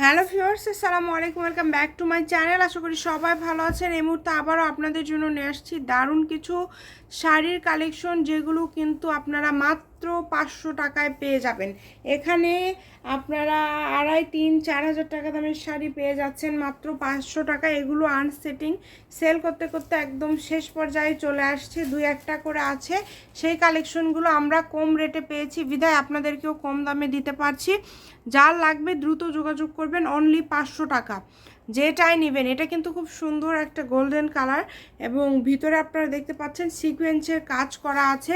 Hello viewers, আসসালামু আলাইকুম, welcome back to my channel. আশা করি সবাই ভালো আছেন। এই মুহূর্তে আবারও আপনাদের জন্য নিয়ে আসছি দারুণ কিছু শাড়ির কালেকশন, যেগুলো কিন্তু আপনারা মাত্র পাঁচশো টাকায় পেয়ে যাবেন। এখানে আপনারা আড়াই, তিন, চার হাজার টাকা দামের শাড়ি পেয়ে যাচ্ছেন মাত্র পাঁচশো টাকা। এগুলো আনসেটিং সেল করতে করতে একদম শেষ পর্যায়ে চলে আসছে, দুই একটা করে আছে। সেই কালেকশনগুলো আমরা কম রেটে পেয়েছি। বিধায় আপনাদেরকেও কম দামে দিতে পারছি। যা লাগবে দ্রুত যোগাযোগ করবেন অনলি পাঁচশো টাকা। যেটাই নেবেন, এটা কিন্তু খুব সুন্দর একটা গোল্ডেন কালার এবং ভিতরে আপনারা দেখতে পাচ্ছেন সিকোয়েন্সের কাজ করা আছে।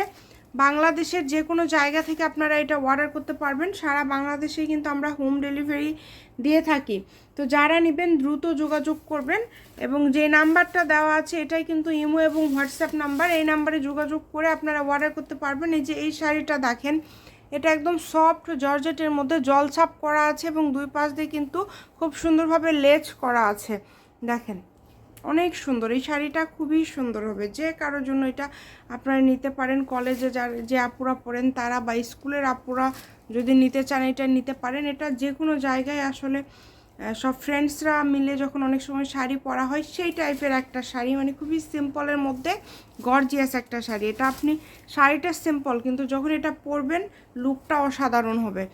বাংলাদেশের যে কোনো জায়গা থেকে আপনারা এটা অর্ডার করতে পারবেন। সারা বাংলাদেশেই কিন্তু আমরা হোম ডেলিভারি দিয়ে থাকি। তো যারা নেবেন দ্রুত যোগাযোগ করবেন এবং যে নাম্বারটা দেওয়া আছে এটাই কিন্তু ইমো এবং হোয়াটসঅ্যাপ নাম্বার। এই নাম্বারে যোগাযোগ করে আপনারা অর্ডার করতে পারবেন। এই যে এই শাড়িটা দেখেন, এটা একদম সফট জর্জেটের মধ্যে জলছাপ করা আছে এবং দুই পাশ দিয়ে কিন্তু খুব সুন্দরভাবে লেচ করা আছে। দেখেন। অনেক সুন্দর। এই শাড়িটা খুবই সুন্দর হবে। যে কারোর জন্য এটা আপনারা নিতে পারেন। কলেজে যার, যে আপুরা পড়েন, তারা বা স্কুলের আপুরা যদি নিতে চান, এটা নিতে পারেন। এটা যে কোনো জায়গায় আসলে সব ফ্রেন্ডসরা মিলে যখন অনেক সময় শাড়ি পরা হয়, সেই টাইপের একটা শাড়ি। মানে খুবই সিম্পলের মধ্যে গর্জিয়াস একটা শাড়ি। এটা আপনি, শাড়িটা সিম্পল কিন্তু যখন এটা পরবেন লুকটা অসাধারণ হবে।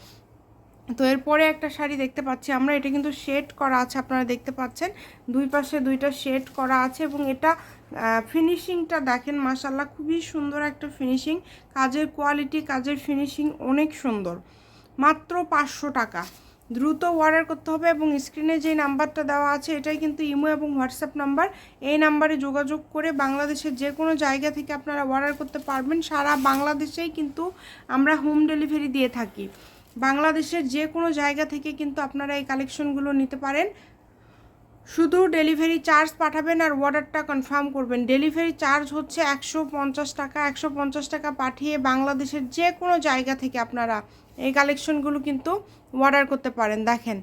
তো এরপরে একটা শাড়ি দেখতে পাচ্ছি। আমরা এটা কিন্তু শেড করা আছে, আপনারা দেখতে পাচ্ছেন। দুই পাশে দুইটা শেড করা আছে এবং এটা ফিনিশিংটা দেখেন মাসাল্লাহ খুবই সুন্দর একটা ফিনিশিং কাজের কোয়ালিটি কাজের ফিনিশিং অনেক সুন্দর। মাত্র পাঁচশো টাকা। দ্রুত অর্ডার করতে হবে এবং স্ক্রিনে যে নাম্বারটা দেওয়া আছে, এটাই কিন্তু ইমো এবং হোয়াটসঅ্যাপ নাম্বার। এই নাম্বারে যোগাযোগ করে বাংলাদেশের যে কোনো জায়গা থেকে আপনারা অর্ডার করতে পারবেন। সারা বাংলাদেশেই কিন্তু আমরা হোম ডেলিভারি দিয়ে থাকি। বাংলাদেশের যে কোনো জায়গা থেকে কিন্তু আপনারা এই কালেকশনগুলো নিতে পারেন। শুধু ডেলিভারি চার্জ পাঠাবেন আর অর্ডারটা কনফার্ম করবেন। ডেলিভারি চার্জ হচ্ছে একশো পঞ্চাশ টাকা। একশো পঞ্চাশ টাকা পাঠিয়ে বাংলাদেশের যে কোনো জায়গা থেকে আপনারা এই কালেকশনগুলো কিন্তু অর্ডার করতে পারেন। দেখেন,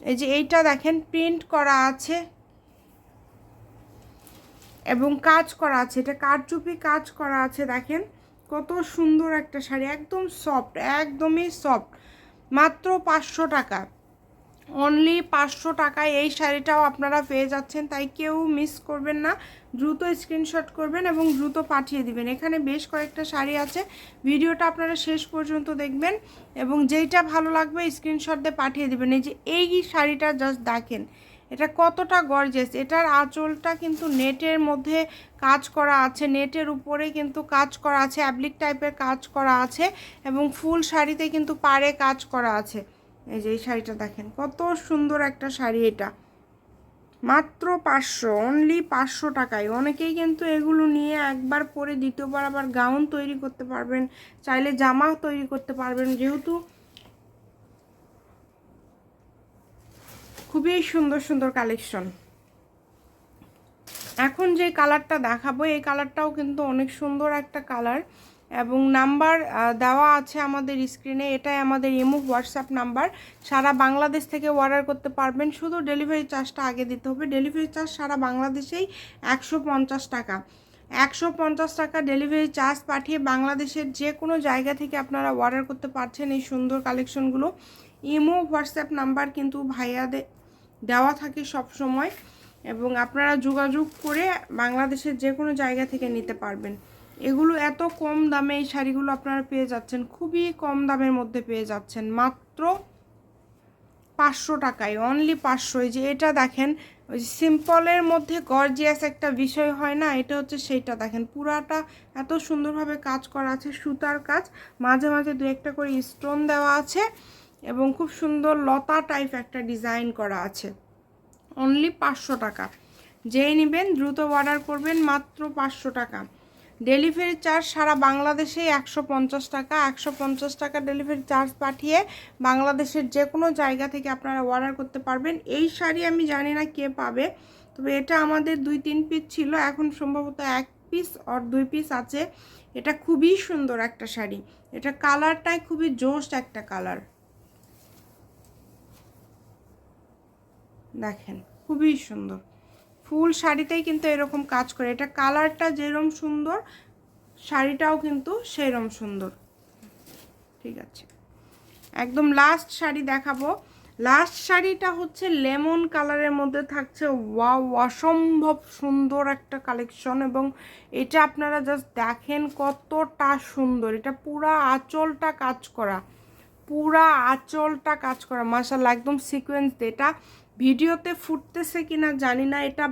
এই যে এইটা দেখেন, প্রিন্ট করা আছে এবং কাজ করা আছে। এটা কারচুপি কাজ করা আছে। দেখেন, কত সুন্দর একটা শাড়ি। একদম সফট, একদমই সফট। মাত্র পাঁচশো টাকা। অনলি পাঁচশো টাকায় এই শাড়িটাও আপনারা পেয়ে যাচ্ছেন, তাই কেউ মিস করবেন না। দ্রুত স্ক্রিনশট করবেন এবং দ্রুত পাঠিয়ে দিবেন। এখানে বেশ কয়েকটা শাড়ি আছে। ভিডিওটা আপনারা শেষ পর্যন্ত দেখবেন এবং যেইটা ভালো লাগবে স্ক্রিনশট দিয়ে পাঠিয়ে দেবেন। এই যে এই শাড়িটা জাস্ট দেখেন। এটা কতটা গর্জেস এটার আঁচলটা কিন্তু নেটের মধ্যে কাজ করা আছে নেটের উপরে কিন্তু কাজ করা আছে অ্যাবলিক টাইপের কাজ করা আছে এবং ফুল শাড়িতে কিন্তু পাড়ে কাজ করা আছে। এই যে এই শাড়িটা দেখেন, কত সুন্দর একটা শাড়ি এটা। মাত্র পাঁচশো অনলি পাঁচশো টাকায়। অনেকেই কিন্তু এগুলো নিয়ে একবার পরে দ্বিতীয়বার আবার গাউন তৈরি করতে পারবেন, চাইলে জামা তৈরি করতে পারবেন। যেহেতু খুবই সুন্দর সুন্দর কালেকশন এখন যে কালারটা দেখাবো, এই কালারটাও কিন্তু অনেক সুন্দর একটা কালার এবং নাম্বার দেওয়া আছে আমাদের স্ক্রিনে এটাই আমাদের ইমো হোয়াটসঅ্যাপ নাম্বার সারা বাংলাদেশ থেকে অর্ডার করতে পারবেন। শুধু ডেলিভারি চার্জটা আগে দিতে হবে। ডেলিভারি চার্জ সারা বাংলাদেশেই একশো পঞ্চাশ টাকা। একশো পঞ্চাশ টাকা ডেলিভারি চার্জ পাঠিয়ে বাংলাদেশের যে কোনো জায়গা থেকে আপনারা অর্ডার করতে পারছেন এই সুন্দর কালেকশনগুলো ইমো হোয়াটসঅ্যাপ নাম্বার কিন্তু ভাইয়াদের দেওয়া থাকে সব সময় এবং আপনারা যোগাযোগ করে বাংলাদেশের যে কোনো জায়গা থেকে নিতে পারবেন। এগুলো এত কম দামে এই শাড়িগুলো আপনারা পেয়ে যাচ্ছেন, খুবই কম দামের মধ্যে পেয়ে যাচ্ছেন। মাত্র পাঁচশো টাকায় অনলি পাঁচশো। যে এটা দেখেন, ওই সিম্পলের মধ্যে গর্জিয়াস একটা বিষয় হয় না, এটা হচ্ছে সেইটা দেখেন। পুরাটা এত সুন্দরভাবে কাজ করা আছে, সুতার কাজ। মাঝে মাঝে দু একটা করে স্টোন দেওয়া আছে। এবং খুব সুন্দর লতা টাইপ একটা ডিজাইন করা আছে। অনলি পাঁচশো টাকা। যেই নেবেন দ্রুত অর্ডার করবেন মাত্র পাঁচশো টাকা। ডেলিভারি চার্জ সারা বাংলাদেশে একশো পঞ্চাশ টাকা। একশো পঞ্চাশ টাকা ডেলিভারি চার্জ পাঠিয়ে বাংলাদেশের যে কোনো জায়গা থেকে আপনারা অর্ডার করতে পারবেন। এই শাড়ি আমি জানি না কে পাবে, তবে এটা আমাদের দুই তিন পিস ছিল। এখন সম্ভবত এক পিস আর দুই পিস আছে। এটা খুবই সুন্দর একটা শাড়ি। এটা কালারটাই খুবই জোশ একটা কালার দেখেন, খুবই সুন্দর। ফুল শাড়িতেই কিন্তু এরকম কাজ করে। এটা কালারটা যেরকম সুন্দর, শাড়িটাও কিন্তু সেরকম সুন্দর। ঠিক আছে। একদম লাস্ট শাড়ি দেখাবো। লাস্ট শাড়িটা হচ্ছে লেমন কালারের মধ্যে থাকছে। ওয়াও, অসম্ভব সুন্দর একটা কালেকশন এবং এটা আপনারা জাস্ট দেখেন কতটা সুন্দর। এটা পুরা আঁচলটা কাজ করা। পুরা আঁচলটা কাজ করা। মাসাল্লাহ একদম সিকোয়েন্স এটা ভিডিওতে ফুটতেছে কিনা জানি না, এটা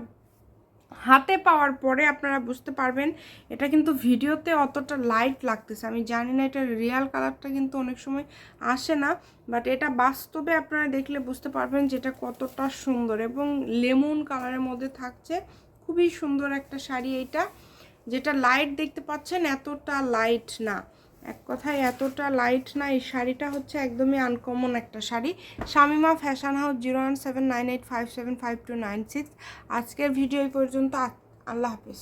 হাতে পাওয়ার পরে আপনারা বুঝতে পারবেন। এটা কিন্তু ভিডিওতে অতটা লাইট লাগতেছে, আমি জানি না এটা রিয়াল কালারটা কিন্তু অনেক সময় আসে না বাট এটা বাস্তবে আপনারা দেখলে বুঝতে পারবেন যে এটা কতটা সুন্দর এবং লেমন কালারের মধ্যে থাকছে, খুবই সুন্দর একটা শাড়ি এইটা, যেটা লাইট দেখতে পাচ্ছেন এতটা লাইট না। এক কথায় এতটা লাইট না এই শাড়িটা হচ্ছে একদমই আনকমন একটা sari. Shamima fashion house zero one seven nine eight five seven five two nine six আজকের ভিডিও পর্যন্ত আল্লাহ হাফিজ।